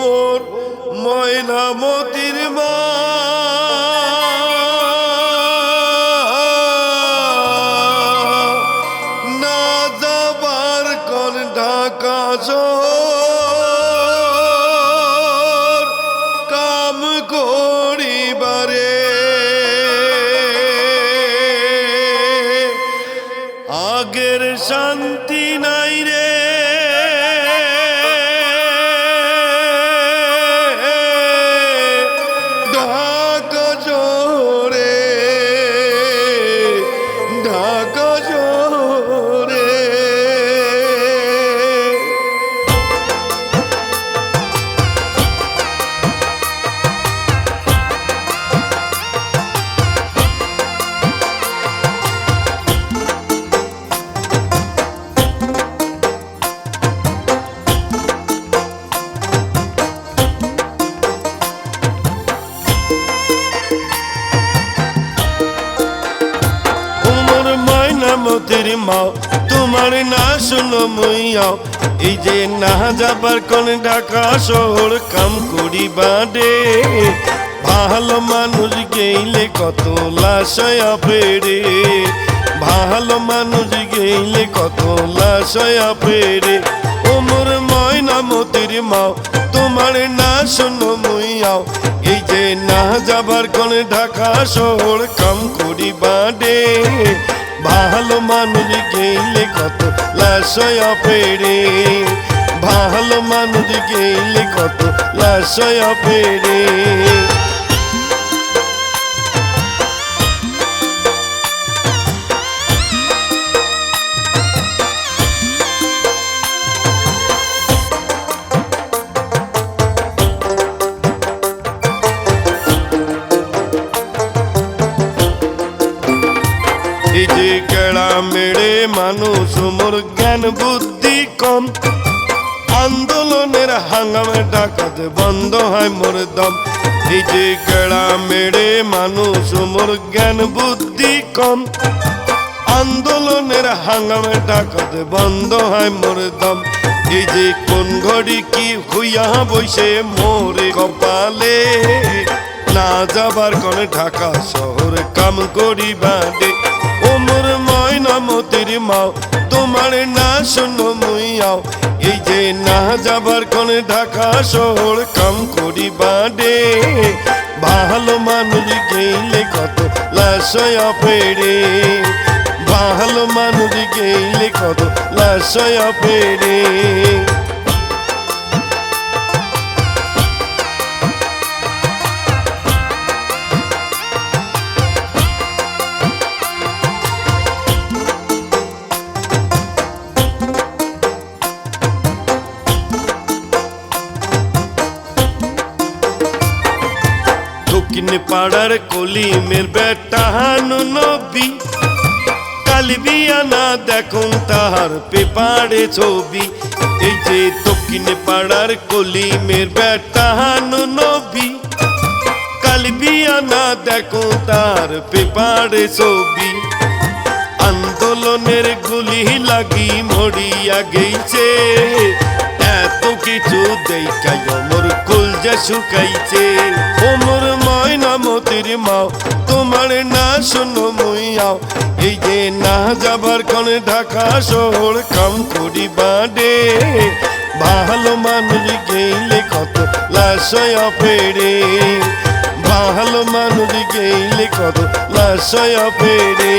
মোর ময়নামতির মা। না যাবার কোন ঢাকা কাম করিবারে মতির মাও। তোমার না শুনো মুইয়াও। এই যে না যাবার কোন ঢাকা শহর, কাম করি বাডে ভালো মানুষ গেইলে কত লাশয়া পেরে ভালো মানুষ গেইলে কত লাশয়া পেরে ওমর ময়না মতির মাও, তোমার না শুনো মুইয়াও। এই যে না যাবার কোন ঢাকা শহর, কাম করি বাডে ভালো মানুষ গেইলে কত লাশয়া পেরে ভালো মানুষ গেইলে কত লাশয়া পেরে মেড়ে মানুষ মোর জ্ঞান বুদ্ধি কম। আন্দোলনের হাঙ্গামে ডাকাত বন্ধ হয় মোর দম। এই যে কেড়া মেড়ে মানুষ মোর জ্ঞান বুদ্ধি কম। আন্দোলনের হাঙ্গামে ডাকাত বন্ধ হয় মোর দম। এই যে কোন ঘড়ি কি হইয়া বইসে মোরে কপালে। না যাবার কোন ঢাকা শহর কাম করি ও মোর মতির মাও তোমার না শোনো মুইয়াও এই যে না যাবার কোন ঢাকা শহর, কাম করি বাদে। ভালো মানুষ গেইলে কত লাশয়া পেড়ে। ভালো মানুষ গেইলে কত লাশয়া পেড়ে। দক্ষিণ পাড়ার কলিমের বেটা নবী। কালবিয়ানা দেখুন তাহার পেপারে ছবি। এই যে দক্ষিণ পাড়ার কলিমের বেটা নবী। কালবিয়ানা দেখুন তার পেপারে ছবি। আন্দোলনের গুলি লাগি মরিয়া এত কিছু দেখাই মোর কুলজা শুকাইছে। ওমর ময়না মতির মাও, তোমার না শোনো মুইয়াও এই যে না যাবার কোন ঢাকা শহর কাম করি বাডে ভালো মানুষ গেইলে কত লাশয়া পেড়ে ভালো মানুষ গেইলে কত লাশয়া পেড়ে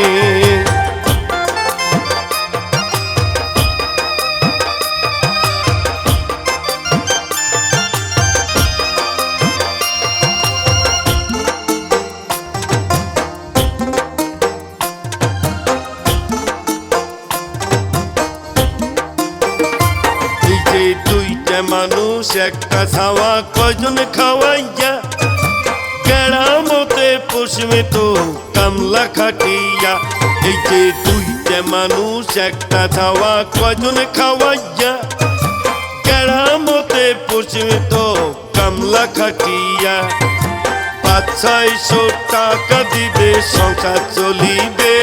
মানুষ একটা ছাওয়া কয়জন খাওয়াইয়া? কেরামতে পশ্চিমে তো কামলা খাটিয়া। এই যে দুইটা মানুষ একটা ছাওয়া কয়জন খাওয়াইয়া? কেরামতে পশ্চিমে তো কামলা খাটিয়া। পাঁচ, ছয়শো টাকা দিবে, সংসার চলিবে।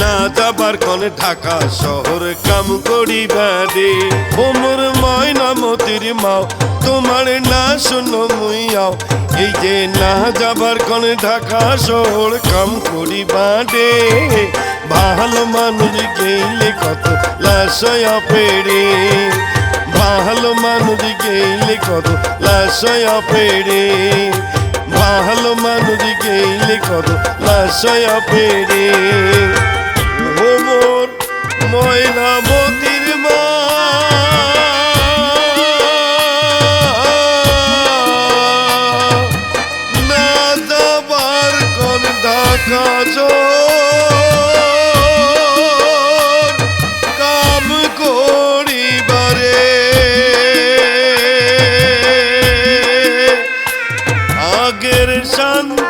না যাবার কনে ঢাকা শহর কাম করি বাদে। ওমর ময়না মতির মাও, তোমার না শুনো মুইয়াও এই যে না যাবার কনে ঢাকা শহর কাম করি বাদে। ভালো মানুষ গেলে কত লাশয়া পেড়ে। ভালো মানুষ গেলে কত লাশয়া পেড়ে। ভালো মানুষ গেলে কত লাশয়া পেড়ে। কোন ঢাকা জোর কাম করিবারে আগের শান্তি